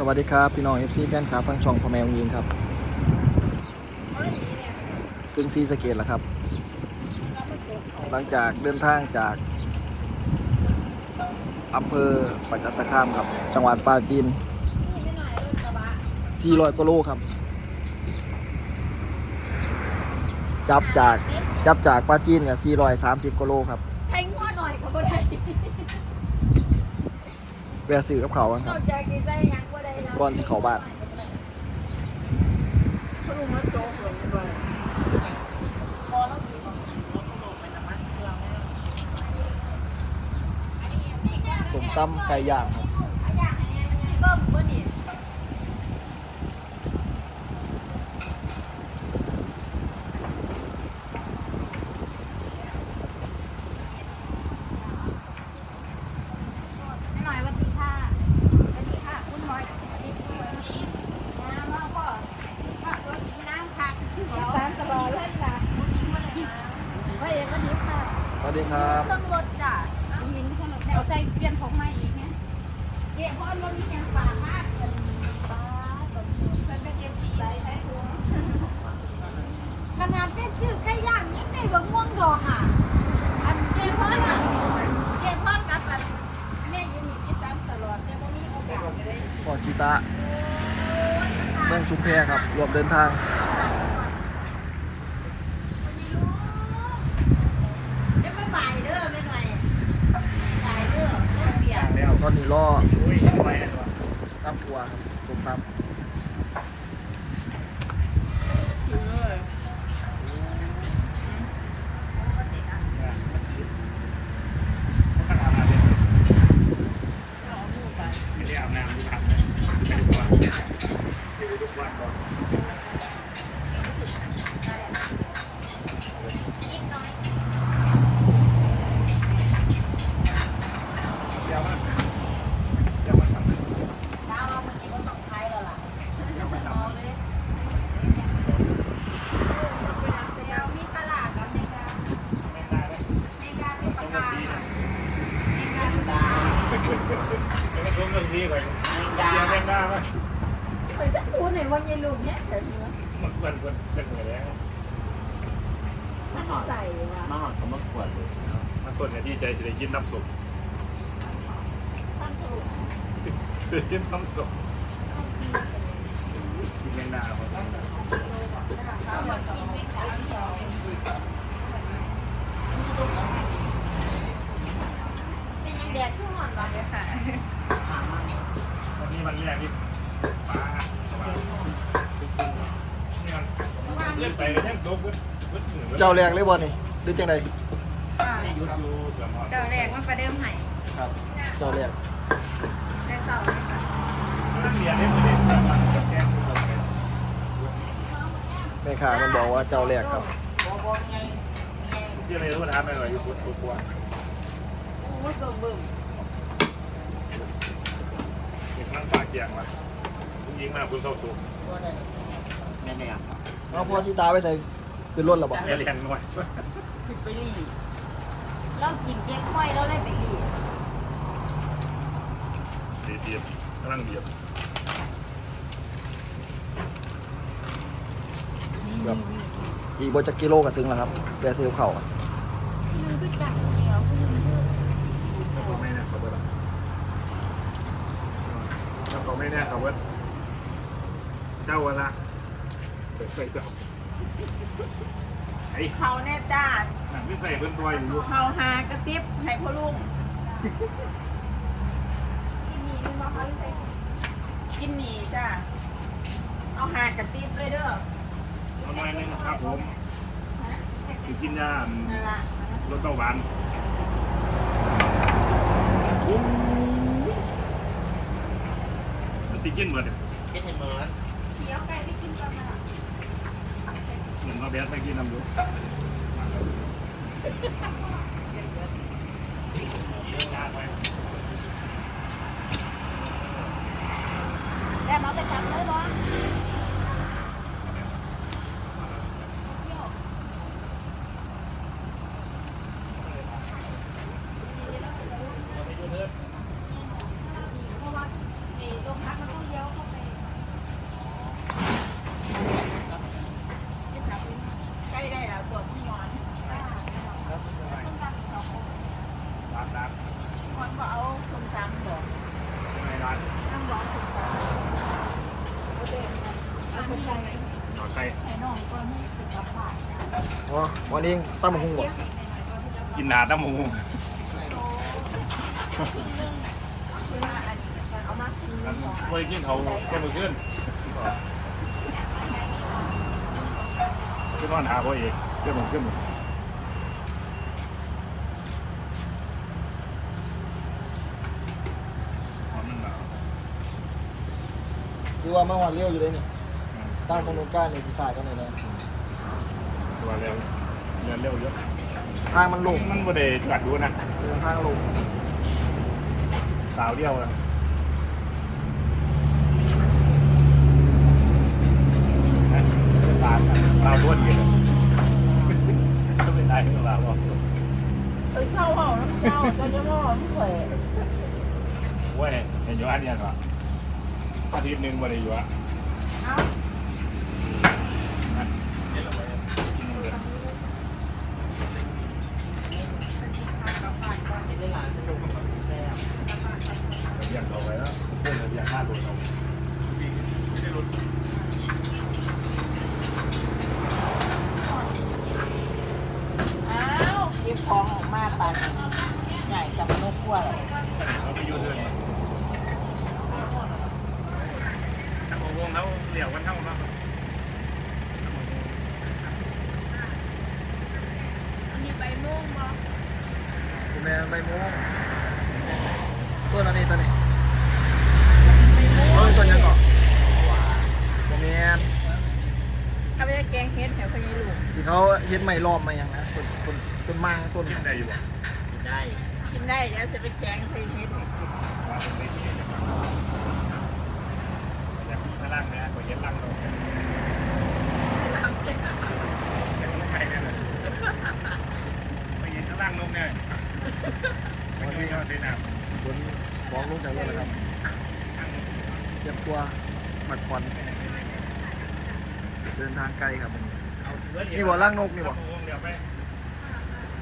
สวัสดีครับ พี่น้อง FC แฟนคลับทั้งช่องพ่อแม่องยิงครับ ถึงซีสะเกตแล้วครับ หลังจากเดินทางจากอำเภอประจัตคามครับ จังหวัดปราจีนนี่ไม่หน่อยรถกระบะ400กิโลครับ จับจากจับจากปราจีนกับ430กิโลครับ แทงหัวหน่อยก็บ่ได้ แวะซื้อกับเขาวกันนครัอบกจากดีใจยังบ่ได้นะก่อนสิเข้าบ้านเขารู้ว่าโจ๊กเหมือนกันบ่พอแล้วดีบ่สมตำไก่ย่างครับ สิเบิ่มบ่นี่ หน่อยวันที่ค่ะวันที่ค่ะคุณหมอวันที่ค่ะวันนี้น้ำมาพ่อพ่อรถน้ำค่ะเดี๋ยวตามตลอดเลยล่ะพ่อเอกวันนี้ค่ะ ส วัสดีครับ เครื่องรถจ้ะยิงขนมเอาใจเปลี่ยนของใหม่อีกไงเจ๊พ่อรถนี่ยังฝากมากเลยป้าแบบมันเป็น FC ใส่ใส่ถุงขนาดเป็นชื่อไก่ย่างยังได้บ่ม่วงดอกอะ อันเจ๊พ่อน่ะเจ๊พ่อกับอันแม่ยินอยู่ที่ตามตลอดแต่ว่ามีโอกาสเลยปอชิตะเมืองชุมแพครับรวมเดินทาง เดี๋ยวไปบ่ายเด้อแม่หน่อยบ่ายเด้อเปียก แล้วต อนนี้รออุ้ยทำไมอะตำทัวครับสมตำไม่ได้อาบน้ำดูทำไม่ได้ทุกวันไม่ได้ทุกวันก่อนเดี๋ยวมาเดี๋ยวมาทำ ดาวเอาคนนี้ก็ต้องใช้แล้วล่ะเอาเลย เดี๋ยวมีตลาดก่อนในการ ไม่ได้แล้ว ในการเป็นป ต้อ ระ งมากาศ ซี ในการตา แล้วก็ต้องมาซีก่อนเสียแม่งได้ไหม เคยจะซูนเห็นวันเย็นลูกเนี่ยเดี๋ยวนี้ มันควรควรเป็นเหมือนแล้ว มันใส่ว่ะ มาหอดเขามาขวดเลยมันคนเนี่ยดีใจจะได้ยินน้ำสุกตั้งถูกได้ยินน้ำสุกกินแมงดาครับเอามากินไม่ขายเดียวเป็นยังแดดขึ้นหอนก่อนเลยค่ะวันนี้วันแรกที่ปลานี่มันเลือดใส่กันแท่งโต๊ะวุ้นวุ้นหนึ่งเจ้าแรกเลยบ่นี่ห รือจังใดนี่ยุดอยู่เกือบหมดเดี๋ยวแรกมันประเดิมให้ครับเจ้าแรกในเสาร์เลยค่ะนักเรียนได้ประเด็นแบบว่าแกงคือแบบแม่ค้ามันบอกว่าเจ้าแรกครับที่อะไรรู้ทำอะไรอยู่ปุ๊บปุ๊บปุ๊บโอ้ยเบิ่มเบิ่มเด็กนั่งปากเกียงมาคุณยิงมาคุณเข้าตัวแม่เนี่ยเอาพอชิตาไปใส่ ขึ้นรถแล้วบ่เรียนหน่อยเรากินเก๊กห้อยเราได้ไปอีกดีเดียบกำลังเดียบแบบอีกบ่จักกิโลก็ถึงแล้วครับแวะซื้อกับเขาวนึงคือจังเดียวคือนึงคือเขาไม่แน่เขาเบิร์ดเขาไม่แน่เขาเบิร์ดเจ้าละเปิดไฟเจ้า ไอ้เขาแน่จ้าหนังที่ใส่เบิ้ลตัวอยู่เขาหากระติบให้พ่อลุงที่นี่นี่มาเขาใส่กินหนีจ้าเอาหากระติบเลยเด้อประมาณนึงครับผมคือกินยานั่นละลดเบาหวานมันสิกินเหมือนกินให้เมิร์ด เดี๋ยวไก่ไปกินกันนะ เหมือาแบดไปกินน้ำดู แล้วมาไปจับเลยบ่เพราะว่าไอ้โรงพักมันต้องเลี้ยว วันนี้ตั้มมาหุงบ่กินหนาตั้มหมูเอามากินเมื่อกินเขาแค่มือขึ้นขึ้นนอนหาพ่อเอกขึ้นมือขึ้นมือคือว่าเมื่อวานเลี้ยวอยู่เลยนี่ตั้งมนุษย์ก้านี่สิสายกันเลยนะ ตัวเร็วเดินเร็วเยอะทางมันลงมันบ่ได้กัดดูนะเดินทางลงสาวเดียวอะนะสาวสาวบ้วนกินเลยก็เป็นได้ของเราอะเอ้ยเข้าห้องน้ำเจ้าจะจะมองไม่เคยเว้ยเห็นอยู่อันเนี้ยก่อนอาทิตย์หนึ่งบ่ได้อยู่อะ อาเรียกเราไว้แล้วเพื่อนเราเรียกห้าโลเราไม่ได้ลดอ้าวเก็บของออกมาปันใหญ่จำนกกลัวเลยเราไปยู่เดือนทางวงเขาเหลี่ยวกันเท่าเนาะคุณ แม่ใบโมงต้นอันนี้ต้นนี้เออต้นยังก่อนโมเมนถ้าไม่ได้แกงเฮ็ดแถวพญาลุงที่เขาเฮ็ดไม่รอบมาอย่างนะต้นต้นต้นมังต้นได้อยู่บ่ได้กินได้แล้วจะไปแกงใส่เฮ็ดให้กินว่าเป็นไม่เกี่ยวกับอยากข้างล่างนะก็เย็นล่างลงอยากใครเนี่ยไปเย็นข้างล่างลงเนี่ย ไม่ช่วยยอดด้วยนะบนของลงจากรถแล้วครับเตรียมตัวหมัดควันเดินทางไกลครับนี่บ่ล่างนกนี่บ่เดี๋ยวไป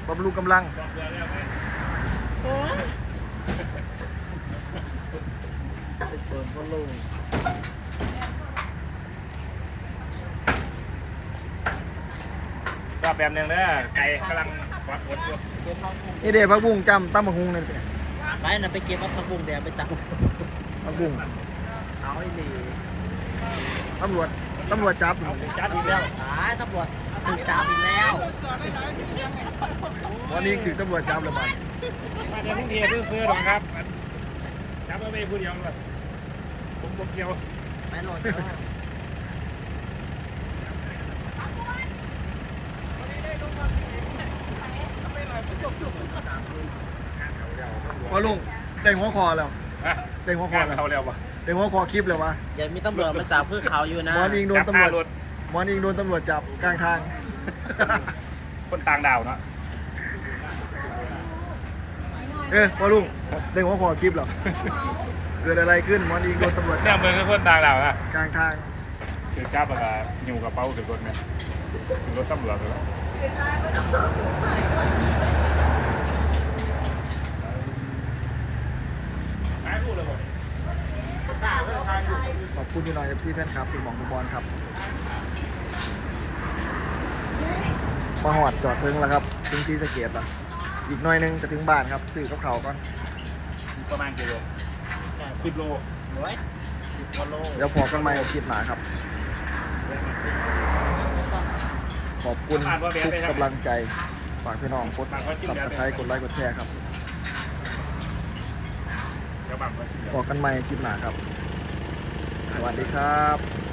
บำรุงกำลังบอกเดี๋ยวเดี๋ยวไปโอ้ยเปิดก็ลงก็แบบนึงเด้อไก่กำลังวัดวดอยู่ นี่เด็กพักบุ้งจำตั้มบักฮุงนี่เป็นไปนะไปเก็บเอาผักบุ้งแดงไปตักพักบุ้งเอาไอ้นี่ตำรวจตำรวจจับเอาไปจัดอีกแล้วตายตำรวจถูกจับอีกแล้ววันนี้คือตำรวจจับแล้วบัดมาเดี๋ยวพรุ่งนี้ซื้อๆหรอกครับจับเอาไปผู้เดียวเลยผมผมเกี่ยวไปโหลด พอลุงได้หัวคอแล้วฮะได้หัวคองานแล้วเขาแล้วปะได้หัวคอคลิปแล้ววะอย่ามีตำรวจมาจับเพื่อเขาอยู่นะหมอนอิงโดนจับตำรห้าวจรถหมอนอิงโดนตำรวจจับกลางทาง คนต่างดาวเนาะเออพอลุงได้หัวคอคลิปแล้วเกิดอะไรขึ้นหมอนอิงโดนตำรวจเนี่จัยบมือคือคนต่างดาวอะกลางทางคือจับอะไรอยู่กระเป๋าถือรถเนี่ยถือรถตำรวจเลยขอบ คุณพี่น้อยเอฟซีแฟนคลับคุณหมองคุณบอลครับมาหอดจอดถึงแล้วครับ ถึงที่สะเกียบอะอีกหน่อยหนึงจะถึงบ้านครับซื้อกับเขาวก่อนประมาณกี่โลสิบโลโอ้ยสิบกว่าโลเดี๋ยวพอกันใหม่คลิปหนาครับ ขอบคุณทุกกำลังใจฝากพี่น้องกดสับสไครต์กดไลค์กดแชร์ครับเดี๋ยวบังไว้ พอกันใหม่คลิปหนาครับ สวัสดีครับ